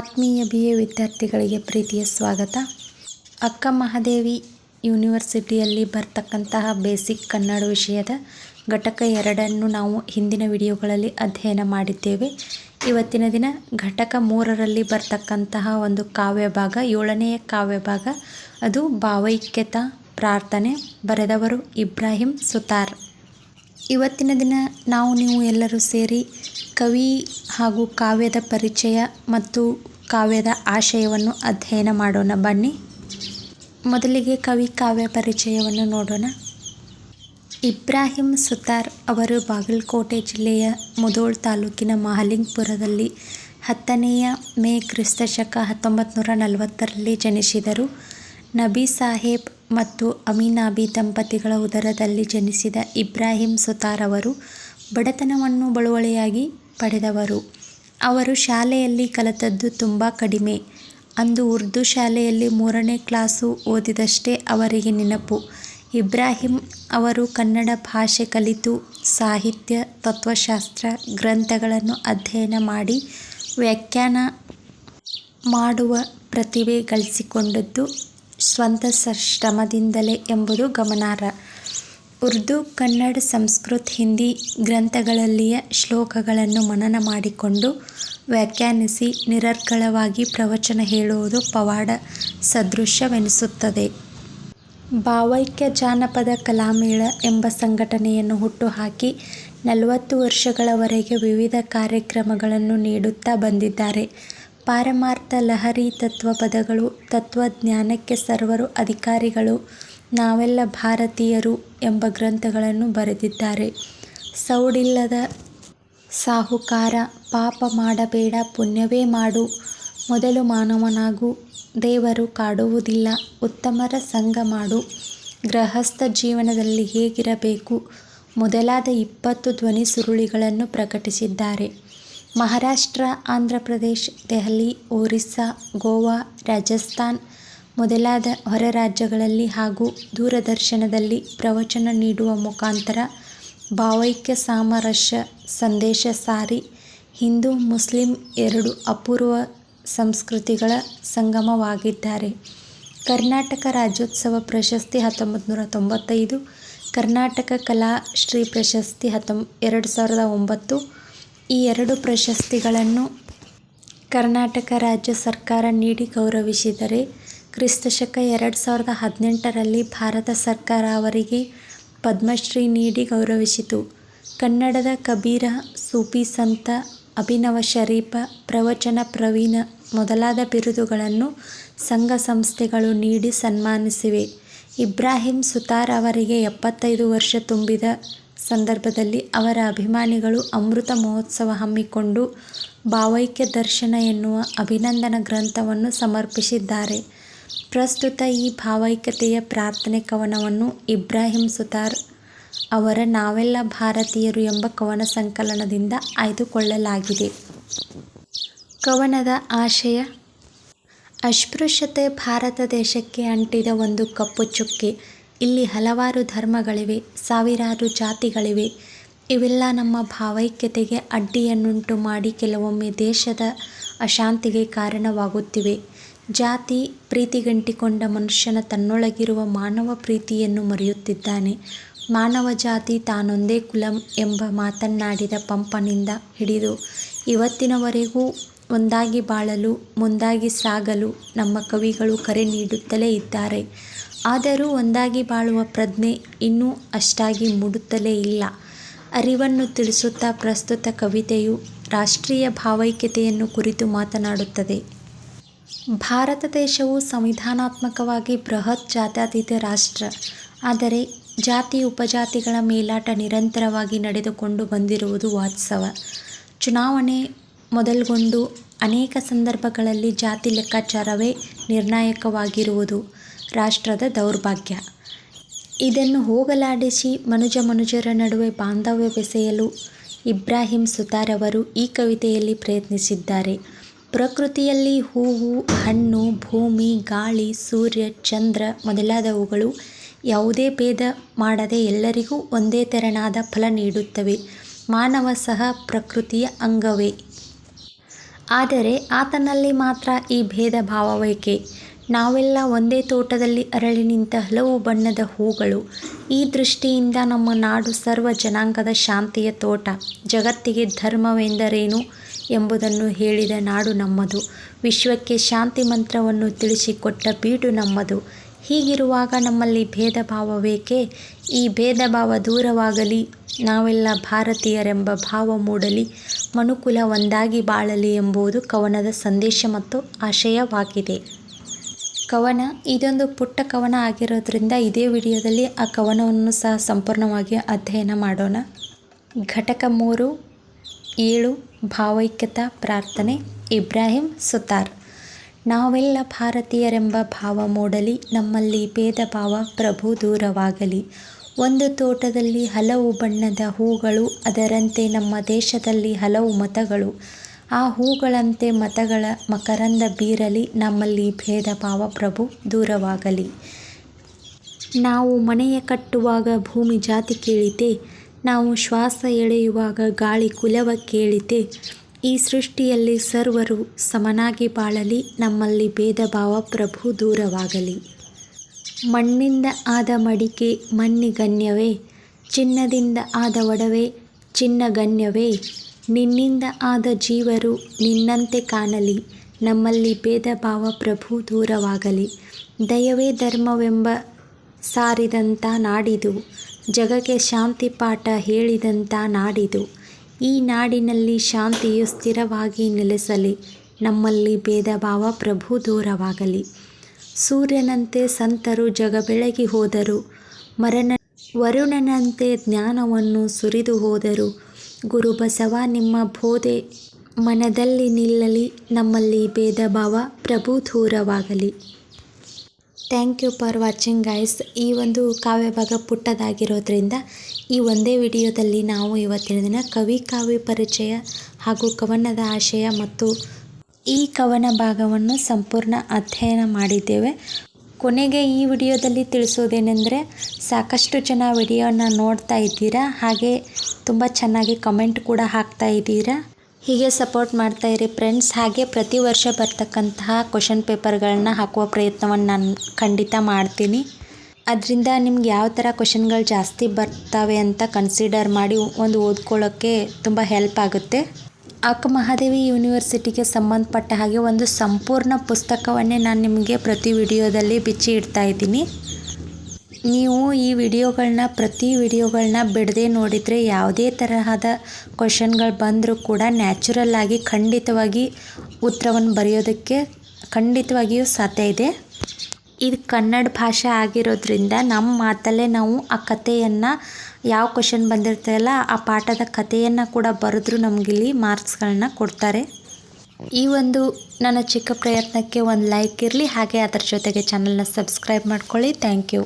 ಆತ್ಮೀಯ B A ವಿದ್ಯಾರ್ಥಿಗಳಿಗೆ ಪ್ರೀತಿಯ ಸ್ವಾಗತ. ಅಕ್ಕ ಮಹಾದೇವಿ ಯೂನಿವರ್ಸಿಟಿಯಲ್ಲಿ ಬರ್ತಕ್ಕಂತಹ ಬೇಸಿಕ್ ಕನ್ನಡ ವಿಷಯದ ಘಟಕ ಎರಡನ್ನು ನಾವು ಹಿಂದಿನ ವಿಡಿಯೋಗಳಲ್ಲಿ ಅಧ್ಯಯನ ಮಾಡಿದ್ದೇವೆ. ಇವತ್ತಿನ ದಿನ ಘಟಕ ಮೂರರಲ್ಲಿ ಬರ್ತಕ್ಕಂತಹ ಒಂದು ಕಾವ್ಯ ಭಾಗ, ಏಳನೆಯ ಕಾವ್ಯ ಭಾಗ. ಅದು ಭಾವೈಕ್ಯತಾ, ಪ್ರಾರ್ಥನೆ. ಬರೆದವರು ಇಬ್ರಾಹಿಂ ಸುತಾರ್. ಇವತ್ತಿನ ದಿನ ನಾವು ನೀವು ಎಲ್ಲರೂ ಸೇರಿ ಕವಿ ಹಾಗೂ ಕಾವ್ಯದ ಪರಿಚಯ ಮತ್ತು ಕಾವ್ಯದ ಆಶಯವನ್ನು ಅಧ್ಯಯನ ಮಾಡೋಣ. ಬನ್ನಿ. ಮೊದಲಿಗೆ ಕವಿ ಕಾವ್ಯ ಪರಿಚಯವನ್ನು ನೋಡೋಣ. ಇಬ್ರಾಹಿಂ ಸುತಾರ್ ಅವರು ಬಾಗಲಕೋಟೆ ಜಿಲ್ಲೆಯ ಮುದೋಳ್ ತಾಲೂಕಿನ ಮಹಲಿಂಗಪುರದಲ್ಲಿ ಹತ್ತನೆಯ ಮೇ ಕ್ರಿಸ್ತಶಕ ಹತ್ತೊಂಬತ್ತು ನೂರ ನಲವತ್ತರಲ್ಲಿ ಜನಿಸಿದರು. ನಬಿ ಸಾಹೇಬ್ ಮತ್ತು ಅಮೀನಾಬಿ ದಂಪತಿಗಳ ಉದರದಲ್ಲಿ ಜನಿಸಿದ ಇಬ್ರಾಹಿಂ ಸುತಾರ್ ಅವರು ಬಡತನವನ್ನು ಬಳುವಳಿಯಾಗಿ ಪಡೆದವರು. ಅವರು ಶಾಲೆಯಲ್ಲಿ ಕಲಿತದ್ದು ತುಂಬ ಕಡಿಮೆ. ಅಂದು ಉರ್ದು ಶಾಲೆಯಲ್ಲಿ ಮೂರನೇ ಕ್ಲಾಸು ಓದಿದಷ್ಟೇ ಅವರಿಗೆ ನೆನಪು. ಇಬ್ರಾಹಿಂ ಅವರು ಕನ್ನಡ ಭಾಷೆ ಕಲಿತು ಸಾಹಿತ್ಯ, ತತ್ವಶಾಸ್ತ್ರ ಗ್ರಂಥಗಳನ್ನು ಅಧ್ಯಯನ ಮಾಡಿ ವ್ಯಾಖ್ಯಾನ ಮಾಡುವ ಪ್ರತಿಭೆ ಗಳಿಸಿಕೊಂಡದ್ದು ಸ್ವಂತ ಶ್ರಮದಿಂದಲೇ ಎಂಬುದು ಗಮನಾರ್ಹ. ಉರ್ದು, ಕನ್ನಡ, ಸಂಸ್ಕೃತ, ಹಿಂದಿ ಗ್ರಂಥಗಳಲ್ಲಿಯ ಶ್ಲೋಕಗಳನ್ನು ಮನನ ಮಾಡಿಕೊಂಡು ವ್ಯಾಖ್ಯಾನಿಸಿ ನಿರರ್ಗಳವಾಗಿ ಪ್ರವಚನ ಹೇಳುವುದು ಪವಾಡ ಸದೃಶವೆನಿಸುತ್ತದೆ ಭಾವೈಕ್ಯ ಜಾನಪದ ಕಲಾಮೇಳ ಎಂಬ ಸಂಘಟನೆಯನ್ನು ಹುಟ್ಟುಹಾಕಿ ನಲವತ್ತು ವರ್ಷಗಳವರೆಗೆ ವಿವಿಧ ಕಾರ್ಯಕ್ರಮಗಳನ್ನು ನೀಡುತ್ತಾ ಬಂದಿದ್ದಾರೆ. ಪಾರಮಾರ್ಥ ಲಹರಿ ತತ್ವ ಪದಗಳು, ತತ್ವಜ್ಞಾನಕ್ಕೆ ಸರ್ವರು ಅಧಿಕಾರಿಗಳು, ನಾವೆಲ್ಲ ಭಾರತೀಯರು ಎಂಬ ಗ್ರಂಥಗಳನ್ನು ಬರೆದಿದ್ದಾರೆ. ಸೌಡಿಲ್ಲದ ಸಾಹುಕಾರ, ಪಾಪ ಮಾಡಬೇಡ, ಪುಣ್ಯವೇ ಮಾಡು, ಮೊದಲು ಮಾನವನಾಗು, ದೇವರು ಕಾಡುವುದಿಲ್ಲ, ಉತ್ತಮರ ಸಂಗ ಮಾಡು, ಗೃಹಸ್ಥ ಜೀವನದಲ್ಲಿ ಹೇಗಿರಬೇಕು, ಮೊದಲಾದ ಇಪ್ಪತ್ತು ಧ್ವನಿ ಸುರುಳಿಗಳನ್ನು ಪ್ರಕಟಿಸಿದ್ದಾರೆ. ಮಹಾರಾಷ್ಟ್ರ, ಆಂಧ್ರ ಪ್ರದೇಶ್, ದೆಹಲಿ, ಒರಿಸ್ಸಾ, ಗೋವಾ, ರಾಜಸ್ಥಾನ್ ಮೊದಲಾದ ಹೊರ ರಾಜ್ಯಗಳಲ್ಲಿ ಹಾಗೂ ದೂರದರ್ಶನದಲ್ಲಿ ಪ್ರವಚನ ನೀಡುವ ಮುಖಾಂತರ ಭಾವೈಕ್ಯ ಸಾಮರಸ್ಯ ಸಂದೇಶ ಸಾರಿ ಹಿಂದೂ, ಮುಸ್ಲಿಂ ಎರಡು ಅಪೂರ್ವ ಸಂಸ್ಕೃತಿಗಳ ಸಂಗಮವಾಗಿದ್ದಾರೆ. ಕರ್ನಾಟಕ ರಾಜ್ಯೋತ್ಸವ ಪ್ರಶಸ್ತಿ ಹತ್ತೊಂಬತ್ತು ನೂರ ತೊಂಬತ್ತೈದು, ಕರ್ನಾಟಕ ಕಲಾ ಶ್ರೀ ಪ್ರಶಸ್ತಿ ಹತ್ತೊಂಬ ಎರಡು ಸಾವಿರದ ಒಂಬತ್ತು ಈ ಎರಡು ಪ್ರಶಸ್ತಿಗಳನ್ನು ಕರ್ನಾಟಕ ರಾಜ್ಯ ಸರ್ಕಾರ ನೀಡಿ ಗೌರವಿಸಿದರೆ ಕ್ರಿಸ್ತಶಕ ಎರಡು ಸಾವಿರದ ಹದಿನೆಂಟರಲ್ಲಿ ಭಾರತ ಸರ್ಕಾರ ಅವರಿಗೆ ಪದ್ಮಶ್ರೀ ನೀಡಿ ಗೌರವಿಸಿತು. ಕನ್ನಡದ ಕಬೀರ ಸೂಫಿ ಸಂತ, ಅಭಿನವ ಶರೀಫ, ಪ್ರವಚನ ಪ್ರವೀಣ ಮೊದಲಾದ ಬಿರುದುಗಳನ್ನು ಸಂಘ ಸಂಸ್ಥೆಗಳು ನೀಡಿ ಸನ್ಮಾನಿಸಿವೆ. ಇಬ್ರಾಹಿಂ ಸುತಾರ್ ಅವರಿಗೆ ಎಪ್ಪತ್ತೈದು ವರ್ಷ ತುಂಬಿದ ಸಂದರ್ಭದಲ್ಲಿ ಅವರ ಅಭಿಮಾನಿಗಳು ಅಮೃತ ಮಹೋತ್ಸವ ಹಮ್ಮಿಕೊಂಡು ಭಾವೈಕ್ಯ ದರ್ಶನ ಎನ್ನುವ ಅಭಿನಂದನ ಗ್ರಂಥವನ್ನು ಸಮರ್ಪಿಸಿದ್ದಾರೆ. ಪ್ರಸ್ತುತ ಈ ಭಾವೈಕ್ಯತೆಯ ಪ್ರಾರ್ಥನೆ ಕವನವನ್ನು ಇಬ್ರಾಹಿಂ ಸುತಾರ್ ಅವರ ನಾವೆಲ್ಲ ಭಾರತೀಯರು ಎಂಬ ಕವನ ಸಂಕಲನದಿಂದ ಆಯ್ದುಕೊಳ್ಳಲಾಗಿದೆ. ಕವನದ ಆಶಯ, ಅಸ್ಪೃಶ್ಯತೆ ಭಾರತ ದೇಶಕ್ಕೆ ಅಂಟಿದ ಒಂದು ಕಪ್ಪು ಚುಕ್ಕೆ. ಇಲ್ಲಿ ಹಲವಾರು ಧರ್ಮಗಳಿವೆ, ಸಾವಿರಾರು ಜಾತಿಗಳಿವೆ. ಇವೆಲ್ಲ ನಮ್ಮ ಭಾವೈಕ್ಯತೆಗೆ ಅಡ್ಡಿಯನ್ನುಂಟು ಮಾಡಿ ಕೆಲವೊಮ್ಮೆ ದೇಶದ ಅಶಾಂತಿಗೆ ಕಾರಣವಾಗುತ್ತಿವೆ. ಜಾತಿ ಪ್ರೀತಿಗಂಟಿಕೊಂಡ ಮನುಷ್ಯನ ತನ್ನೊಳಗಿರುವ ಮಾನವ ಪ್ರೀತಿಯನ್ನು ಮರೆಯುತ್ತಿದ್ದಾನೆ. ಮಾನವ ಜಾತಿ ತಾನೊಂದೇ ಕುಲಂ ಎಂಬ ಮಾತನ್ನಾಡಿದ ಪಂಪನಿಂದ ಹಿಡಿದು ಇವತ್ತಿನವರೆಗೂ ಒಂದಾಗಿ ಬಾಳಲು, ಮುಂದಾಗಿ ಸಾಗಲು ನಮ್ಮ ಕವಿಗಳು ಕರೆ ನೀಡುತ್ತಲೇ ಇದ್ದಾರೆ. ಆದರೂ ಒಂದಾಗಿ ಬಾಳುವ ಪ್ರಜ್ಞೆ ಇನ್ನೂ ಅಷ್ಟಾಗಿ ಮೂಡುತ್ತಲೇ ಇಲ್ಲ. ಅರಿವನ್ನು ತಿಳಿಸುತ್ತಾ ಪ್ರಸ್ತುತ ಕವಿತೆಯು ರಾಷ್ಟ್ರೀಯ ಭಾವೈಕ್ಯತೆಯನ್ನು ಕುರಿತು ಮಾತನಾಡುತ್ತದೆ. ಭಾರತ ದೇಶವು ಸಂವಿಧಾನಾತ್ಮಕವಾಗಿ ಬೃಹತ್ ಜಾತ್ಯತೀತ ರಾಷ್ಟ್ರ. ಆದರೆ ಜಾತಿ ಉಪಜಾತಿಗಳ ಮೇಲಾಟ ನಿರಂತರವಾಗಿ ನಡೆದುಕೊಂಡು ಬಂದಿರುವುದು ವಾಸ್ತವ ಚುನಾವಣೆ ಮೊದಲ್ಗೊಂಡು ಅನೇಕ ಸಂದರ್ಭಗಳಲ್ಲಿ ಜಾತಿ ಲೆಕ್ಕಾಚಾರವೇ ನಿರ್ಣಾಯಕವಾಗಿರುವುದು. ರಾಷ್ಟ್ರದ ದೌರ್ಭಾಗ್ಯ. ಇದನ್ನು ಹೋಗಲಾಡಿಸಿ ಮನುಜ ಮನುಜರ ನಡುವೆ ಬಾಂಧವ್ಯ ಬೆಸೆಯಲು ಇಬ್ರಾಹಿಂ ಸುತಾರ್ ಅವರು ಈ ಕವಿತೆಯಲ್ಲಿ ಪ್ರಯತ್ನಿಸಿದ್ದಾರೆ. ಪ್ರಕೃತಿಯಲ್ಲಿ ಹೂವು, ಹಣ್ಣು, ಭೂಮಿ, ಗಾಳಿ, ಸೂರ್ಯ, ಚಂದ್ರ ಮೊದಲಾದವುಗಳು ಯಾವುದೇ ಭೇದ ಮಾಡದೆ ಎಲ್ಲರಿಗೂ ಒಂದೇ ತೆರನಾದ ಫಲ ನೀಡುತ್ತವೆ. ಮಾನವ ಸಹ ಪ್ರಕೃತಿಯ ಅಂಗವೇ. ಆದರೆ ಆತನಲ್ಲಿ ಮಾತ್ರ ಈ ಭೇದ ಭಾವವೇಕೆ? ನಾವೆಲ್ಲ ಒಂದೇ ತೋಟದಲ್ಲಿ ಅರಳಿ ನಿಂತ ಹಲವು ಬಣ್ಣದ ಹೂಗಳು. ಈ ದೃಷ್ಟಿಯಿಂದ ನಮ್ಮ ನಾಡು ಸರ್ವ ಜನಾಂಗದ ಶಾಂತಿಯ ತೋಟ. ಜಗತ್ತಿಗೆ ಧರ್ಮವೆಂದರೇನು ಎಂಬುದನ್ನು ಹೇಳಿದ ನಾಡು ನಮ್ಮದು. ವಿಶ್ವಕ್ಕೆ ಶಾಂತಿ ಮಂತ್ರವನ್ನು ತಿಳಿಸಿಕೊಟ್ಟ ಬೀಡು ನಮ್ಮದು. ಹೀಗಿರುವಾಗ ನಮ್ಮಲ್ಲಿ ಭೇದ ಭಾವವೇಕೆ ಈ ಭೇದ ಭಾವ ದೂರವಾಗಲಿ, ನಾವೆಲ್ಲ ಭಾರತೀಯರೆಂಬ ಭಾವ ಮೂಡಲಿ, ಮನುಕುಲ ಒಂದಾಗಿ ಬಾಳಲಿ ಎಂಬುದು ಕವನದ ಸಂದೇಶ ಮತ್ತು ಆಶಯವಾಗಿದೆ. ಕವನ, ಇದೊಂದು ಪುಟ್ಟ ಕವನ ಆಗಿರೋದ್ರಿಂದ ಇದೇ ವಿಡಿಯೋದಲ್ಲಿ ಆ ಕವನವನ್ನು ಸಹ ಸಂಪೂರ್ಣವಾಗಿ ಅಧ್ಯಯನ ಮಾಡೋಣ. ಘಟಕ ಮೂರು, ಏಳು, ಭಾವೈಕ್ಯತಾ, ಪ್ರಾರ್ಥನೆ, ಇಬ್ರಾಹಿಂ, ಸುತಾರ್. ನಾವೆಲ್ಲ ಭಾರತೀಯರೆಂಬ ಭಾವ ಮೂಡಲಿ, ನಮ್ಮಲ್ಲಿ ಭೇದ ಭಾವ ಪ್ರಭು ದೂರವಾಗಲಿ. ಒಂದು ತೋಟದಲ್ಲಿ ಹಲವು ಬಣ್ಣದ ಹೂಗಳು, ಅದರಂತೆ ನಮ್ಮ ದೇಶದಲ್ಲಿ ಹಲವು ಮತಗಳು. ಆ ಹೂಗಳಂತೆ ಮತಗಳ ಮಕರಂದ ಬೀರಲಿ, ನಮ್ಮಲ್ಲಿ ಭೇದ ಭಾವ ಪ್ರಭು, ದೂರವಾಗಲಿ. ನಾವು ಮನೆಯ ಕಟ್ಟುವಾಗ ಭೂಮಿ ಜಾತಿ ಕೇಳಿತೆ, ನಾವು ಶ್ವಾಸ ಎಳೆಯುವಾಗ ಗಾಳಿ ಕುಲವ ಕೇಳಿತೆ. ಈ ಸೃಷ್ಟಿಯಲ್ಲಿ ಸರ್ವರು ಸಮನಾಗಿ ಬಾಳಲಿ, ನಮ್ಮಲ್ಲಿ ಭೇದ ಭಾವ ಪ್ರಭು, ದೂರವಾಗಲಿ. ಮಣ್ಣಿಂದ ಆದ ಮಡಿಕೆ ಮಣ್ಣಿಗನ್ಯವೇ ಚಿನ್ನದಿಂದ ಆದ ಒಡವೆ ಚಿನ್ನಗಣ್ಯವೇ ನಿನ್ನಿಂದ ಆದ ಜೀವರು ನಿನ್ನಂತೆ ಕಾಣಲಿ. ನಮ್ಮಲ್ಲಿ ಭೇದ ಭಾವ ಪ್ರಭು ದೂರವಾಗಲಿ. ದಯವೇ ಧರ್ಮವೆಂಬ ಸಾರಿದಂಥ ನಾಡಿದು. ಜಗಕ್ಕೆ ಶಾಂತಿ ಪಾಠ ಹೇಳಿದಂಥ ನಾಡಿದು. ಈ ನಾಡಿನಲ್ಲಿ ಶಾಂತಿಯು ಸ್ಥಿರವಾಗಿ ನೆಲೆಸಲಿ. ನಮ್ಮಲ್ಲಿ ಭೇದ ಭಾವ ಪ್ರಭು ದೂರವಾಗಲಿ. ಸೂರ್ಯನಂತೆ ಸಂತರು ಜಗ ಬೆಳಗಿ ಹೋದರು. ಮರಣ ವರುಣನಂತೆ ಜ್ಞಾನವನ್ನು ಸುರಿದು ಹೋದರು. ಗುರು ಬಸವ, ನಿಮ್ಮ ಬೋಧೆ ಮನದಲ್ಲಿ ನಿಲ್ಲಲಿ, ನಮ್ಮಲ್ಲಿ ಭೇದ ಭಾವ ಪ್ರಭು ದೂರವಾಗಲಿ. Thank you for watching guys ಈ ಒಂದು ಕಾವ್ಯಭಾಗ ಪುಟ್ಟದಾಗಿರೋದ್ರಿಂದ ಈ ಒಂದೇ ವಿಡಿಯೋದಲ್ಲಿ ನಾವು ಇವತ್ತಿನ ದಿನ ಕವಿ ಕಾವ್ಯ ಪರಿಚಯ ಹಾಗೂ ಕವನದ ಆಶಯ ಮತ್ತು ಈ ಕವನ ಭಾಗವನ್ನು ಸಂಪೂರ್ಣ ಅಧ್ಯಯನ ಮಾಡಿದ್ದೇವೆ. ಕೊನೆಗೆ ಈ ವಿಡಿಯೋದಲ್ಲಿ ತಿಳಿಸೋದೇನೆಂದರೆ ಸಾಕಷ್ಟು ಜನ ವಿಡಿಯೋನ ನೋಡ್ತಾ ಇದ್ದೀರಾ? ಹಾಗೆ ತುಂಬ ಚೆನ್ನಾಗಿ ಕಮೆಂಟ್ ಕೂಡ ಹಾಕ್ತಾ ಇದ್ದೀರಾ? ಹೀಗೆ ಸಪೋರ್ಟ್ ಮಾಡ್ತಾ ಇರಿ ಫ್ರೆಂಡ್ಸ್ ಹಾಗೆ ಪ್ರತಿ ವರ್ಷ ಬರ್ತಕ್ಕಂತಹ ಕ್ವಶನ್ ಪೇಪರ್ಗಳನ್ನ ಹಾಕುವ ಪ್ರಯತ್ನವನ್ನು ನಾನು ಖಂಡಿತ ಮಾಡ್ತೀನಿ. ಅದರಿಂದ ನಿಮ್ಗೆ ಯಾವ ಥರ ಕ್ವಶನ್ಗಳು ಜಾಸ್ತಿ ಬರ್ತವೆ ಅಂತ ಕನ್ಸಿಡರ್ ಮಾಡಿ ಒಂದು ಓದ್ಕೊಳ್ಳೋಕ್ಕೆ ತುಂಬ ಹೆಲ್ಪ್ ಆಗುತ್ತೆ. ಅಕ್ಕ ಮಹಾದೇವಿ ಯೂನಿವರ್ಸಿಟಿಗೆ ಸಂಬಂಧಪಟ್ಟ ಹಾಗೆ ಒಂದು ಸಂಪೂರ್ಣ ಪುಸ್ತಕವನ್ನೇ ನಾನು ನಿಮಗೆ ಪ್ರತಿ ವಿಡಿಯೋದಲ್ಲಿ ಬಿಚ್ಚಿ ಇಡ್ತಾ ಇದ್ದೀನಿ. ನೀವು ಈ ವಿಡಿಯೋಗಳನ್ನ ಪ್ರತಿ ವಿಡಿಯೋಗಳನ್ನ ಬಿಡದೆ ನೋಡಿದರೆ ಯಾವುದೇ ತರಹದ ಕ್ವಶನ್ಗಳು ಬಂದರೂ ಕೂಡ ನ್ಯಾಚುರಲ್ ಆಗಿ ಖಂಡಿತವಾಗಿ ಉತ್ತರವನ್ನು ಬರೆಯೋದಕ್ಕೆ ಖಂಡಿತವಾಗಿಯೂ ಸಾಧ್ಯ ಇದೆ. ಇದು ಕನ್ನಡ ಭಾಷೆ ಆಗಿರೋದ್ರಿಂದ ನಮ್ಮ ಮಾತಲ್ಲೇ ನಾವು ಆ ಕಥೆಯನ್ನು ಯಾವ ಕ್ವಶನ್ ಬಂದಿರ್ತೀವಲ್ಲ ಆ ಪಾಠದ ಕಥೆಯನ್ನು ಕೂಡ ಬರೆದ್ರು ನಮಗಿಲ್ಲಿ ಮಾರ್ಕ್ಸ್ಗಳನ್ನ ಕೊಡ್ತಾರೆ. ಈ ಒಂದು ನನ್ನ ಚಿಕ್ಕ ಪ್ರಯತ್ನಕ್ಕೆ ಒಂದು ಲೈಕ್ ಇರಲಿ, ಹಾಗೆ ಅದರ ಜೊತೆಗೆ ಚಾನಲ್ನ ಸಬ್ಸ್ಕ್ರೈಬ್ ಮಾಡ್ಕೊಳ್ಳಿ. Thank you